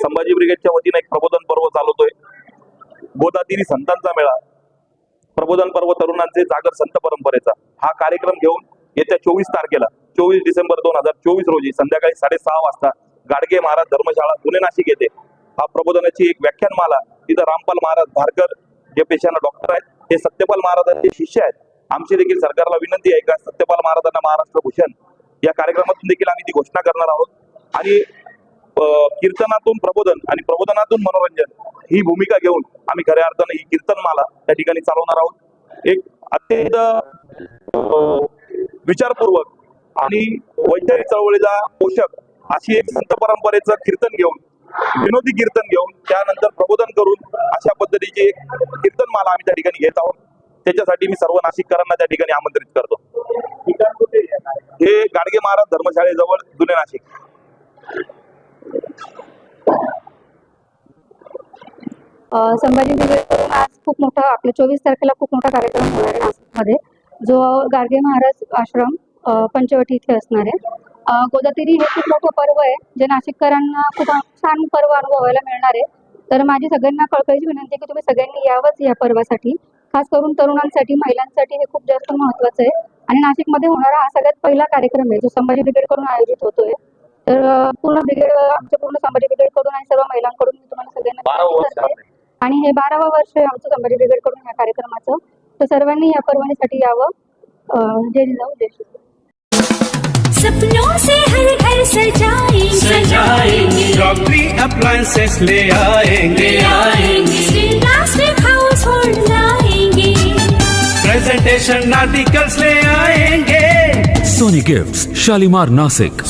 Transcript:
संभाजी ब्रिगेडच्या वतीने एक प्रबोधन पर्व चालवतोय. गोदातिरी संतांचा मेळा. प्रबोधन पर्व तरुणांचे जागर संत परंपरेचा. हा कार्यक्रम घेऊन येत्या चोवीस तारखेला चोवीस डिसेंबर दोन हजार चोवीस रोजी संध्याकाळी साडेसहा वाजता गाडगे महाराज धर्मशाळा पुणे नाशिक येते हा प्रबोधनाची एक व्याख्यानमाला तिथं रामपाल महाराज धारकर जे पेशानं डॉक्टर आहेत हे सत्यपाल महाराजांचे शिष्य आहेत. आमची देखील सरकारला विनंती आहे का सत्यपाल महाराजांना महाराष्ट्र भूषण या कार्यक्रमातून देखील आम्ही ती घोषणा करणार आहोत. आणि कीर्तनातून प्रबोधन आणि प्रबोधनातून मनोरंजन ही भूमिका घेऊन आम्ही खऱ्या अर्थानं ही कीर्तनमाला त्या ठिकाणी चालवणार आहोत. एक अत्यंत विचारपूर्वक आणि वैचारिक चळवळीचा पोषक अशी एक संत परंपरेचं कीर्तन घेऊन विनोदी कीर्तन घेऊन त्यानंतर प्रबोधन करून अशा पद्धतीची एक कीर्तनमाला आम्ही त्या ठिकाणी घेत आहोत. त्याच्यासाठी मी सर्व नाशिककरांना त्या ठिकाणी आमंत्रित करतो. हे गाडगे महाराज धर्मशाळेजवळ जुने नाशिक. संभाजी ब्रिगेडकडून आज खूप मोठा आपल्या चोवीस तारखेला खूप मोठा कार्यक्रम होणार आहे नाशिकमध्ये. जो गाडगे महाराज आश्रम पंचवटी इथे असणार आहे. गोदातिरी हे खूप मोठं पर्व आहे जे नाशिककरांना खूप छान पर्व अनुभवायला मिळणार आहे. तर माझी सगळ्यांना कळकळीची विनंती आहे की तुम्ही सगळ्यांनी यावंच या पर्वासाठी. खास करून तरुणांसाठी महिलांसाठी हे खूप जास्त महत्वाचं आहे. आणि नाशिकमध्ये होणारा हा सगळ्यात पहिला कार्यक्रम आहे जो संभाजी ब्रिगेडकडून आयोजित होतोय. तर पूर्ण ब्रिगेड आमच्या पूर्ण संभाजी ब्रिगेडकडून आणि सर्व महिलांकडून मी तुम्हाला सगळ्यांना. आणि हे बारावं वर्ष आहे आमचं संभाजी ब्रिगेडकडून या कार्यक्रमाचं. तर सर्वांनी या पर्वणीसाठी यावं. जय जिजाऊ जय श्री सपनों से हर घर सजाएंगे। सजाएंगे। क्रॉकरी अप्लायंसेस ले आएंगे। आएंगे। प्लास्टिक हाउस होल्ड लाएंगे। प्रेजेंटेशन आर्टिकल्स ले आएंगे। Sony Gifts, Shalimar Nasik.